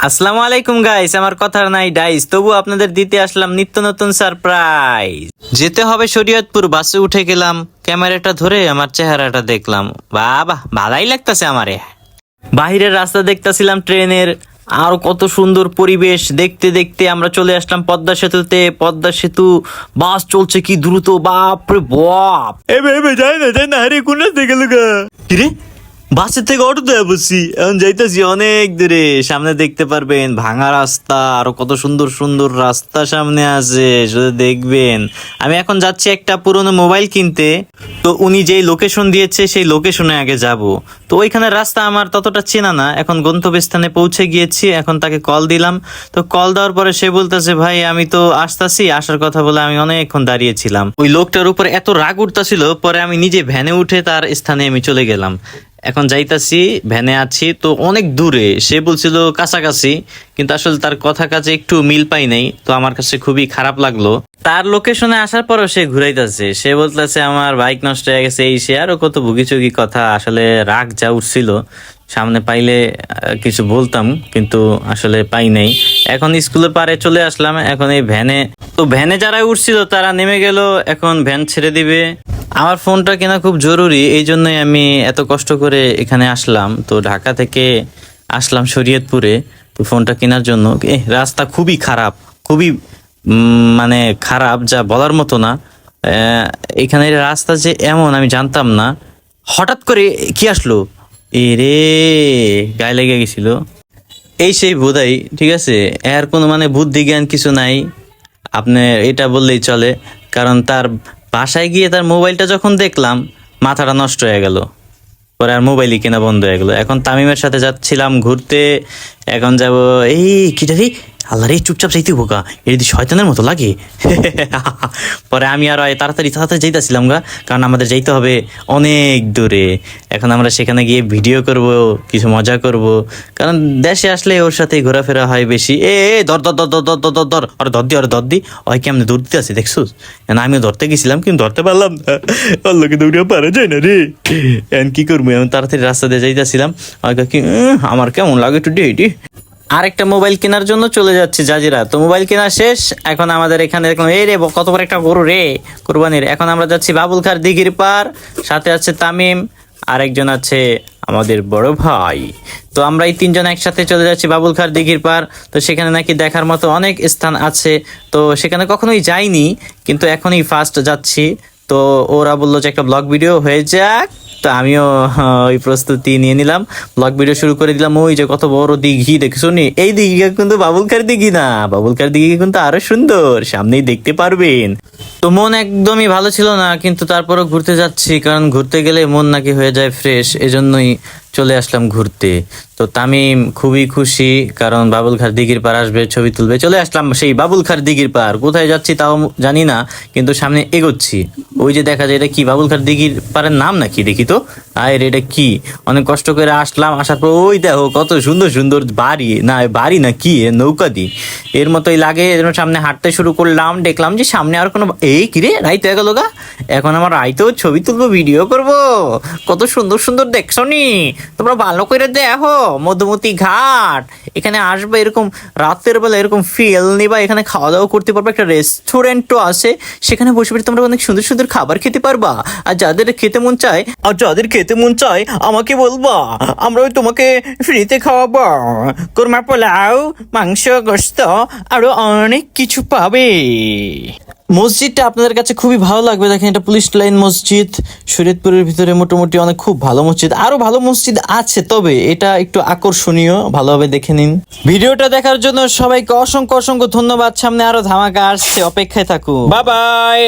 আসসালামু আলাইকুম গাইস আমার কথার নাই ডাইস তবু আপনাদের দিতে আসলাম নিত্য নতুন সারপ্রাইজ যেতে হবে শরীয়তপুর বাসে উঠে গেলাম। ক্যামেরাটা ধরে আমার চেহারাটা দেখলাম। বাবা ভালাই লাগতেছে আমারে। বাহিরের রাস্তা দেখতাছিলাম ট্রেনের। আর কত সুন্দর পরিবেশ। দেখতে দেখতে আমরা চলে আসলাম পদ্মা সেতুতে। পদ্মা সেতু বাস চলছে কি দ্রুত। বাপ রে বাপ! এবে এবে যাই না যাই না। আরে কোন রাস্তায় গেল গা? বাসের থেকে অটোতে বসছি। এখন যাইতেছি অনেক দূরে। সামনে দেখতে পারবেন, ভাঙা রাস্তা, আরও কত সুন্দর সুন্দর রাস্তা সামনে আছে শুধু দেখবেন। আমি এখন যাচ্ছি একটা পুরনো মোবাইল কিনতে। তো উনি যেই লোকেশন দিয়েছে, সেই লোকেশনে আগে যাব। তো ওইখানে রাস্তা আমার ততটা চেনা না। এখন গন্তব্যস্থানে পৌঁছে গিয়েছি, এখন তাকে কল দিলাম। তো কল দেওয়ার পরে সে বলতেছে, ভাই, আমি তো আসতাছি। আসার কথা বলে আমি অনেকক্ষণ দাঁড়িয়েছিলাম ওই লোকটার উপর এত রাগ উঠতাছিল, পরে আমি নিজে ভ্যানে উঠে তার স্থানে আমি চলে গেলাম। এখন যাইতাছি, ভ্যানে আছি, তো অনেক দূরে। সে বলছিল কাছাকাছি, কিন্তু আসলে তার কথা কাছে একটু মিল পাই নাই, তো আমার কাছে খুবই খারাপ লাগল। তার লোকেশনে আসার পরও সে ঘুরাইতেছে। সে বলতেছে, আমার বাইক নষ্ট হয়ে গেছে এই সে আরও কত ভুগিচুগি কথা, আসলে রাগ যা উঠছিল, সামনে পাইলে কিছু বলতাম, কিন্তু আসলে পাই নাই। এখন স্কুলের পারে চলে আসলাম, এখন এই ভ্যানে, তো ভ্যানে যারা উঠছিল, তারা নেমে গেল, এখন ভ্যান ছেড়ে দিবে। আমার ফোনটা কেনা খুব জরুরি, এই জন্যই আমি এত কষ্ট করে এখানে আসলাম। তো ঢাকা থেকে আসলাম শরীয়তপুরে, তো ফোনটা কেনার জন্য। রাস্তা খুবই খারাপ, খুবই মানে খারাপ যা বলার মতো না। এখানে রাস্তা যে এমন, আমি জানতাম না। হঠাৎ করে কি আসলো? এ রে, গায়ে লেগে গেছিল। এই সেই বোধাই, ঠিক আছে? এর কোনো মানে বুদ্ধি জ্ঞান কিছু নাই। আপনি এটা বললেই চলে, কারণ তার বাসায় গিয়ে তার মোবাইলটা যখন দেখলাম, মাথাটা নষ্ট হয়ে গেল। পরে আর মোবাইলই কেনা বন্ধ হয়ে গেলো। এখন তামিমের সাথে যাচ্ছিলাম ঘুরতে। এখন যাব, এই কিটা রে আল্লাহ চুপচাপ যাইতে বোকা যদি শয়তানের মতো লাগে। পরে আমি আর তাড়াতাড়ি তাড়াতাড়ি যাইতেছিলাম গা, কারণ আমাদের যাইতে হবে অনেক দূরে। এখন আমরা সেখানে গিয়ে ভিডিও করব, কিছু মজা করব। কারণ দেশে আসলে ওর সাথে ঘোরাফেরা হয় বেশি। এ দর দর দর দর দর দর ধর ধর আরে ধর দি, আরে ধর দি। ওই কেমনে দৌড় দিতে আছে দেখছুস? না আমিও ধরতে গেছিলাম, কিন্তু ধরতে পারলাম না। আল্লাহকে দৌড়িয়ে পারা যায় না রে। এখন কি করব? আমি তাড়াতাড়ি রাস্তা দিয়ে যাইতেছিলাম। আর কি, আমার কেমন লাগে একটু ডেটি আরেকটা মোবাইল কেনার জন্য চলে যাচ্ছে জাজিরা। তো মোবাইল কেনা শেষ, এখন আমাদের এখানে দেখলাম এই রে, কত বড় একটা গরু রে, কোরবানির। এখন আমরা যাচ্ছি বাবুল খার দিঘির পার, সাথে আছে তামিম, আরেকজন আছে আমাদের বড় ভাই। তো আমরা এই তিনজন একসাথে চলে যাচ্ছি বাবুল খার দিঘির পার। তো সেখানে নাকি দেখার মতো অনেক স্থান আছে। তো সেখানে কখনোই যাইনি, কিন্তু এখনই ফার্স্ট যাচ্ছি। তো ওরা বলল যে একটা ব্লগ ভিডিও হয়ে যাক। তো আমিও ওই প্রস্তুতি নিয়ে নিলাম। ব্লগ ভিডিও শুরু করে দিলাম। ওই যে কত বড় দিঘি দেখছ নি এই দিঘিটা কিন্তু বাবুলকার দিঘি না। বাবুলকার দিঘি কিন্তু আরও সুন্দর। সামনেই দেখতে পারবেন। তো মন একদমই ভালো ছিল না, কিন্তু তারপরও ঘুরতে যাচ্ছি। কারণ ঘুরতে গেলে মন নাকি হয়ে যায় ফ্রেশ এজন্যই চলে আসলাম ঘুরতে। তো তামিম খুবই খুশি, কারণ বাবুল খার দিঘির পার আসবে, ছবি তুলবে। চলে আসলাম সেই বাবুল খার দিঘির পার। কোথায় যাচ্ছি তাও জানি না, কিন্তু সামনে এগোচ্ছি। ওই যে দেখা যায়, এটা কি বাবুল খার দিঘির পারের নাম নাকি? দেখি তো। আয়ের এটা কি? অনেক কষ্ট করে আসলাম, আসার পর ওই দেখো কত সুন্দর সুন্দর বাড়ি। না বাড়ি না কি নৌকা দি। এর মতোই লাগে, এর সামনে হাঁটতে শুরু করলাম, দেখলাম যে সামনে আর কোনো এই কিরে রাইতে গেল গা? এখন আমার রাইতেও ছবি তুলবো, ভিডিও করব। কত সুন্দর সুন্দর দেখছ নি? তোমরা ভালো করে দেখো। মধুমতি ঘাট। এখানে আসবে এরকম রাতের বেলা এরকম ফিল নিবা, এখানে খাওয়া দাওয়া করতে পারবে, একটা রেস্টুরেন্টও আছে। সেখানে বসে বসে তোমরা অনেক সুন্দর সুন্দর খাবার খেতে পারবা। আর যাদের খেতে মন চায়, আর যাদের খেতে মন চায়, আমাকে বলবা, আমরা ওই তোমাকে ফ্রিতে খাওয়াবো। কোরমা পোলাও, মাংস গোস্ত আরও অনেক কিছু পাবে। মসজিদটা আপনাদের কাছে খুবই ভালো লাগবে। দেখেন এটা পুলিশ লাইন মসজিদ। শরীয়তপুরের ভিতরে মোটামুটি অনেক খুব ভালো মসজিদ। আরও ভালো মসজিদ আছে, তবে এটা একটু আকর্ষণীয়। ভালোভাবে দেখে নিন। ভিডিওটা দেখার জন্য সবাইকে অসংখ্য অসংখ্য ধন্যবাদ। সামনে আরও ধামাকা আসছে। অপেক্ষায় থাকুন। Bye bye